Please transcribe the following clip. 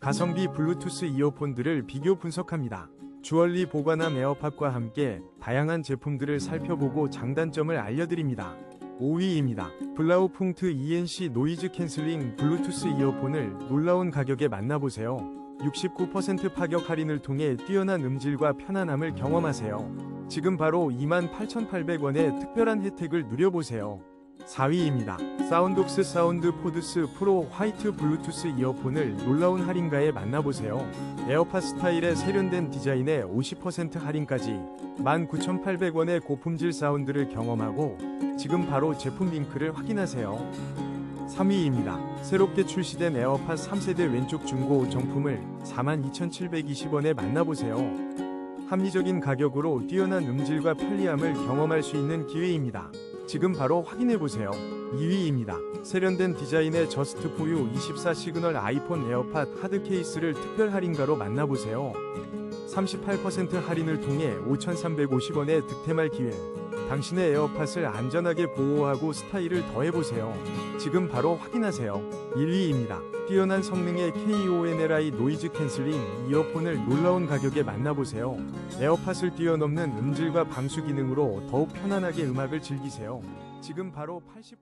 가성비 블루투스 이어폰들을 비교 분석합니다. 주얼리 보관함 에어팟과 함께 다양한 제품들을 살펴보고 장단점을 알려드립니다. 5위입니다. 블라우풍트 ENC 노이즈 캔슬링 블루투스 이어폰을 놀라운 가격에 만나보세요. 69% 파격 할인을 통해 뛰어난 음질과 편안함을 경험하세요. 지금 바로 28,800원의 특별한 혜택을 누려보세요. 4위입니다. 사운독스 사운드 포드스 프로 화이트 블루투스 이어폰을 놀라운 할인가에 만나보세요. 에어팟 스타일의 세련된 디자인에 50% 할인까지 19,800원의 고품질 사운드를 경험하고 지금 바로 제품 링크를 확인하세요. 3위입니다. 새롭게 출시된 에어팟 3세대 왼쪽 중고 정품을 42,720원에 만나보세요. 합리적인 가격으로 뛰어난 음질과 편리함을 경험할 수 있는 기회입니다. 지금 바로 확인해보세요. 2위입니다. 세련된 디자인의 저스트 포유 24 시그널 아이폰 에어팟 하드 케이스를 특별 할인가로 만나보세요. 38% 할인을 통해 5,350원의 득템할 기회. 당신의 에어팟을 안전하게 보호하고 스타일을 더해보세요. 지금 바로 확인하세요. 1위입니다. 뛰어난 성능의 KONLI 노이즈 캔슬링 이어폰을 놀라운 가격에 만나보세요. 에어팟을 뛰어넘는 음질과 방수 기능으로 더욱 편안하게 음악을 즐기세요. 지금 바로 80%